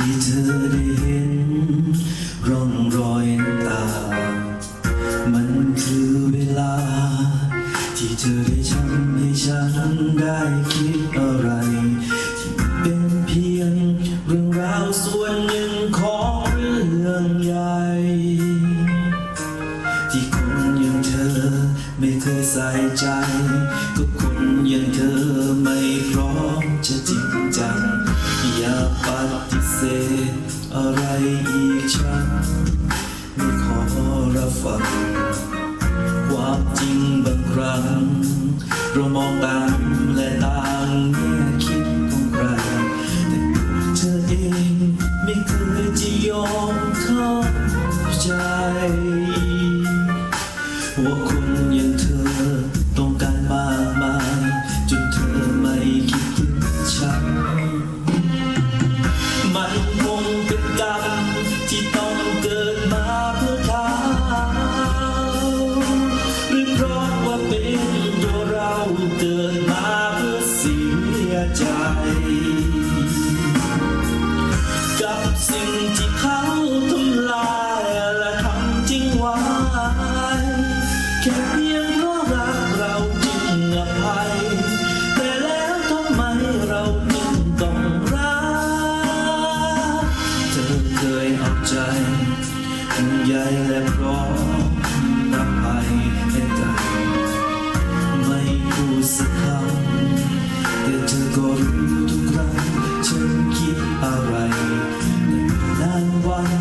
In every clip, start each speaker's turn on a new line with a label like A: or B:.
A: ที่เธอได้เห็น ร่องรอยตา มันคือเวลา ที่เธอได้ทำให้ฉันได้คิดอะไร ที่เป็นเพียงเรื่องราวส่วนหนึ่งของเรื่องใหญ่ ที่คนอย่างเธอไม่เคยใส่ใจ ก็คนอย่างเธอไม่พร้อมจะจริง เสธอะไรอีกฉันไม่ขอรับฟังความจริงบางครั้ง เรามองต่างและต่างแง่คิดของใครแต่เธอเองไม่เคยจะยอมเข้าใจว่า ยใคิดอะไรในนานวัน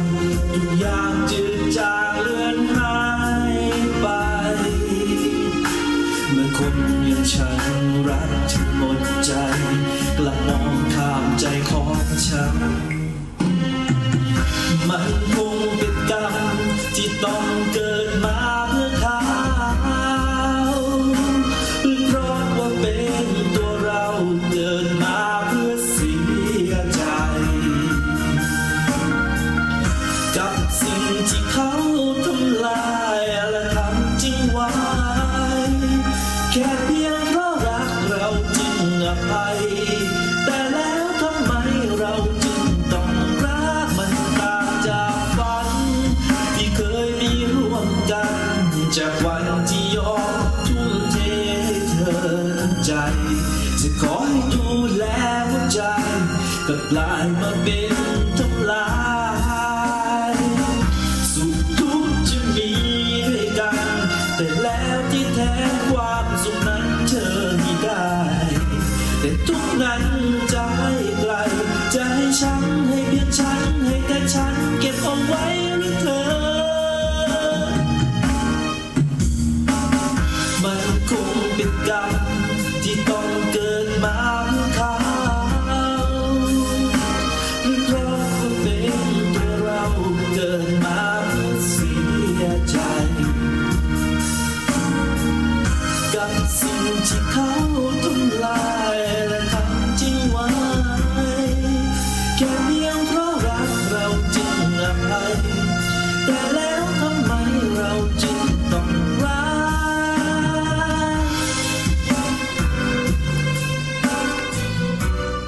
A: ทุกอย่างจืดจางเลือนหายไป เมื่อคนอย่างฉันรักเธอหมดใจ กลับมองข้ามใจของฉัน มันคงเป็นกรรมที่ต้องเกิด ที่เขาทำลายและทำจริงไว้แค่เพียงเพราะรักเราจึงอภัย แต่แล้วทำไมเราจึงต้องรักมันต่างจากฝัน ที่เคยมีร่วมกัน จากวันที่ยอมทุ่มเทให้เธอทั้งใจ จะขอให้ดูแลหัวใจกลับกลายมาเป็นทำลาย นั้นจะให้ไกล จะให้ฉันให้เพียงฉันให้แต่ฉันเก็บเอาไว้หรือเธอ มันคงเป็นกรรมที่ต้องเกิดมาเพื่าหรือเราะเป็นตัวเราเกิดมาเสียใจ กับสิ่งที่เขา